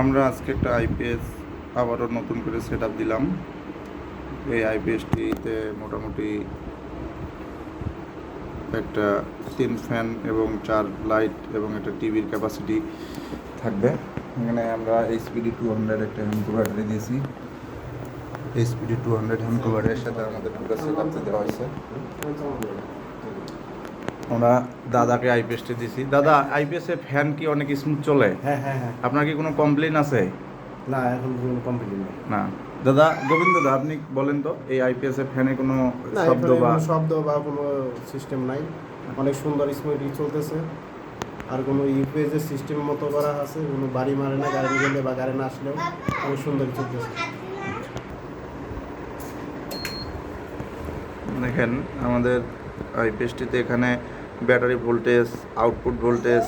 আমরা আজকে একটা আইপিএস আবারও নতুন করে সেট দিলাম। এই আইপিএসটিতে মোটামুটি একটা তিন ফ্যান এবং চার লাইট এবং একটা টিভির ক্যাপাসিটি থাকবে। এখানে আমরা এইচপিডি টু হান্ড্রেড একটা হ্যামকো ব্যাটারি দিয়েছি। এইচপিডি টু হান্ড্রেড হ্যামকো ব্যাটারির সাথে আমাদের সেট আপতে দেওয়া হয়েছে। আমরা দাদাকে আইপিএসটি দিয়েছি দাদা আইপিএসে ফ্যান কি অনেক স্মুথ চলে? হ্যাঁ হ্যাঁ হ্যাঁ। আপনার কি কোনো কমপ্লেন আছে? না এখন কোনো কমপ্লিট নেই। না। দাদা গোবিন্দ দা আপনি বলেন তো এই আইপিএস ফ্যানে কোনো শব্দ বা শব্দ বা কোনো সিস্টেম নাই। অনেক সুন্দর স্মুথলি চলতেছে। আর কোনো ইউপিএসের সিস্টেম মতো করা আছে। কোনো বাড়ি মারে না গাড়ি গেলে বা গাড়ি না আসলেও অনেক সুন্দর চলতেছে। দেখেন আমাদের আইপিএসটিতে এখানে ব্যাটারি ভোল্টেজ আউটপুট ভোল্টেজ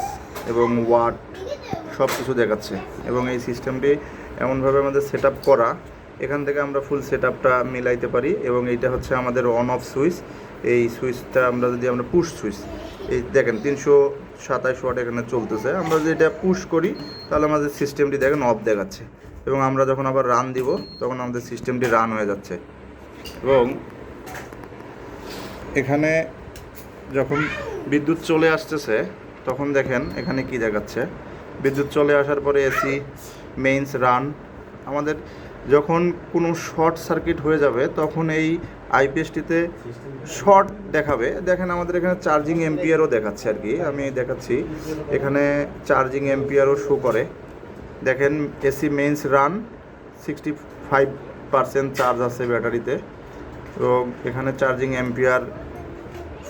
এবং ওয়াট সব কিছু দেখাচ্ছে এবং এই সিস্টেমটি এমনভাবে আমাদের সেট করা, এখান থেকে আমরা ফুল সেট আপটা মিলাইতে পারি এবং এইটা হচ্ছে আমাদের অন অফ সুইচ এই সুইচটা আমরা যদি আমরা পুশ সুইচ এই দেখেন তিনশো সাতাশ ওয়াট এখানে চলতেছে। আমরা যদি এটা পুশ করি, তাহলে আমাদের সিস্টেমটি দেখেন অফ দেখাচ্ছে এবং আমরা যখন আবার রান দিব, তখন আমাদের সিস্টেমটি রান হয়ে যাচ্ছে এবং এখানে যখন বিদ্যুৎ চলে আসতেছে, তখন দেখেন এখানে কি দেখাচ্ছে। বিদ্যুৎ চলে আসার পরে এসি মেইনস রান আমাদের যখন কোনো শর্ট সার্কিট হয়ে যাবে, তখন এই আইপিএসটিতে শর্ট দেখাবে। দেখেন আমাদের এখানে চার্জিং এম্পিয়ারও দেখাচ্ছে আর কি, আমি দেখাচ্ছি। এখানে চার্জিং এম্পিয়ারও শো করে। দেখেন AC mains run sixty five percent charge আছে ব্যাটারিতে। এবং এখানে চার্জিং এম্পিয়ার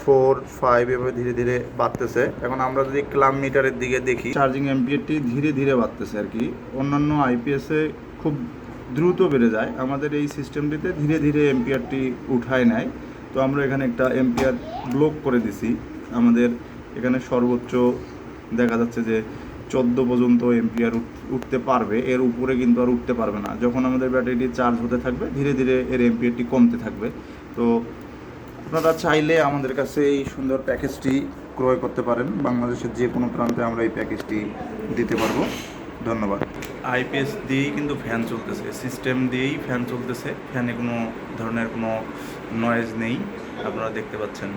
ফোর ফাইভ এভাবে ধীরে ধীরে বাড়তেছে। এখন আমরা যদি ক্লাম মিটারের দিকে দেখি চার্জিং এম্পিয়ারটি ধীরে ধীরে বাড়তেছে আর কি। অন্যান্য আইপিএসে খুব দ্রুত বেড়ে যায়। আমাদের এই সিস্টেমটিতে ধীরে ধীরে এম্পিয়ারটি উঠায় নেয় তো আমরা এখানে একটা এম্পিয়ার ব্লক করে দিছি। আমাদের এখানে সর্বোচ্চ দেখা যাচ্ছে যে চোদ্দ পর্যন্ত এম্পিয়ার উঠতে পারবে। এর উপরে কিন্তু আর উঠতে পারবে না। যখন আমাদের ব্যাটারিটি চার্জ হতে থাকবে, ধীরে ধীরে এর এম্পিয়ারটি কমতে থাকবে। তো আপনারা চাইলে আমাদের কাছে এই সুন্দর প্যাকেজটি ক্রয় করতে পারেন। বাংলাদেশের যে কোনো প্রান্তে আমরা এই প্যাকেজটি দিতে পারব। ধন্যবাদ। আইপিএস দিয়েই কিন্তু ফ্যান চলতেছে। সিস্টেম দিয়েই ফ্যান চলতেছে। ফ্যানে কোনো ধরনের কোনো নয়েজ নেই। আপনারা দেখতে পাচ্ছেন।